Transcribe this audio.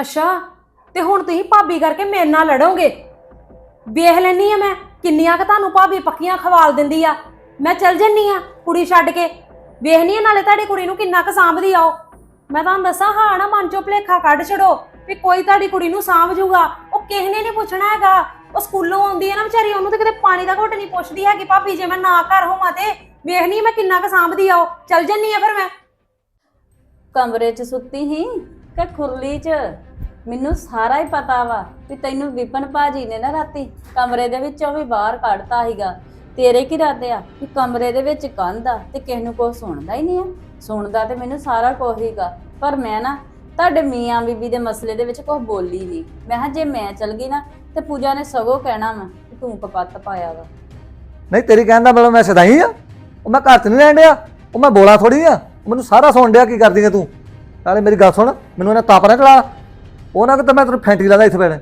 ਅੱਛਾ, ਤੇ ਹੁਣ ਤੁਸੀਂ ਭਾਬੀ ਕਰਕੇ ਮੇਰੇ ਨਾਲ ਲੜੋਗੇ? ਵੇਖ ਲੈਣੀ ਆ ਮੈਂ, ਕਿੰਨੀਆਂ ਕ ਤੁਹਾਨੂੰ ਭਾਬੀ ਪੱਕੀਆਂ ਖਵਾਲ ਦਿੰਦੀ ਆ। ਮੈਂ ਚਲ ਜੰਨੀ ਆ ਕੁੜੀ ਛੱਡ ਕੇ। ਵੇਖਣੀ ਆ ਨਾਲੇ ਤੁਹਾਡੀ ਕੁੜੀ ਨੂੰ ਕਿੰਨਾ ਕ ਸਾਂਭਦੀ ਆ ਮੈਂ ਤੁਹਾਨੂੰ ਦੱਸਾਂ, ਹਾਂ ਨਾ, ਮਨ ਚੋਂ ਭਲੇਖਾ ਕੱਢ ਛੜੋ ਵੀ ਕੋਈ ਤੁਹਾਡੀ ਕੁੜੀ ਨੂੰ ਸਾਂਭ ਜੂਗਾ ਉਹ ਕਿਸੇ ਨੇ ਨਹੀਂ ਪੁੱਛਣਾ ਹੈਗਾ। ਉਹ ਸਕੂਲੋਂ ਆਉਂਦੀ ਹੈ ਨਾ ਵਿਚਾਰੀ, ਉਹਨੂੰ ਤੇ ਕਿਤੇ ਪਾਣੀ ਦਾ ਘੁੱਟ ਨਹੀਂ ਪੁੱਛਦੀ ਹੈਗੀ ਭਾਬੀ, ਜੇ ਮੈਂ ਨਾ ਘਰ ਹੋਵਾਂ ਤੇ। ਵੇਖਣੀ ਮੈਂ ਕਿੰਨਾ ਕ ਸਾਂਭਦੀ ਆ ਉਹ। ਚਲ ਜੰਨੀ ਆ ਫਿਰ ਮੈਂ। ਕਮਰੇ 'ਚ ਸੁੱਤੀ ਹੀ ਕਿ ਖੁਰਲੀ 'ਚ। ਮੈਨੂੰ ਸਾਰਾ ਹੀ ਪਤਾ ਵਾ ਵੀ ਤੈਨੂੰ ਵਿਪਨ ਭਾਜੀ ਨੇ ਨਾ ਰਾਤੀ ਕਮਰੇ ਦੇ ਵਿੱਚੋਂ ਵੀ ਬਾਹਰ ਕੱਢਤਾ ਸੀਗਾ। ਤੇਰੇ ਕੀ ਇਰਾਦੇ ਆ ਕਿ ਕਮਰੇ ਦੇ ਵਿੱਚ ਕੰਧ ਆ ਤੇ ਕਿਸੇ ਨੂੰ ਕੁਝ ਸੁਣਦਾ ਹੀ ਨਹੀਂ ਆ? ਸੁਣਦਾ ਤੇ ਮੈਨੂੰ ਸਾਰਾ ਕੁਝ ਹੀਗਾ ਪਰ ਮੈਂ ਨਾ ਤੁਹਾਡੇ ਮੀਆਂ ਬੀਬੀ ਦੇ ਮਸਲੇ ਦੇ ਵਿੱਚ ਕੁਝ ਬੋਲੀ ਨਹੀਂ। ਮੈਂ ਕਿਹਾ ਜੇ ਮੈਂ ਚਲ ਗਈ ਨਾ ਤੇ ਪੂਜਾ ਨੇ ਸਗੋਂ ਕਹਿਣਾ ਵਾ ਕਿ ਤੂੰ ਕਪੱਤ ਪਾਇਆ ਵਾ। ਨਹੀਂ, ਤੇਰੀ ਕਹਿਣ ਦਾ ਮਤਲਬ ਮੈਂ ਸਦਾਈ ਆ। ਉਹ ਮੈਂ ਘਰ ਚ ਨਹੀਂ ਰਹਿਣ ਡਿਆ। ਉਹ ਮੈਂ ਬੋਲਾ ਥੋੜੀ ਆ। ਮੈਨੂੰ ਸਾਰਾ ਸੁਣ ਡਿਆ ਕੀ ਕਰਦੀ ਆ ਤੂੰ। ਨਾਲੇ ਮੇਰੀ ਗੱਲ ਸੁਣ, ਮੈਨੂੰ ਇਹਨਾਂ ਤਾਪ ਨਾ ਚਲਾ ਉਹ ਨਾ ਕਿ ਤਾਂ ਮੈਂ ਤੈਨੂੰ ਫੈਂਟੀ ਲਾਦਾ ਇਸ ਵੇਲੇ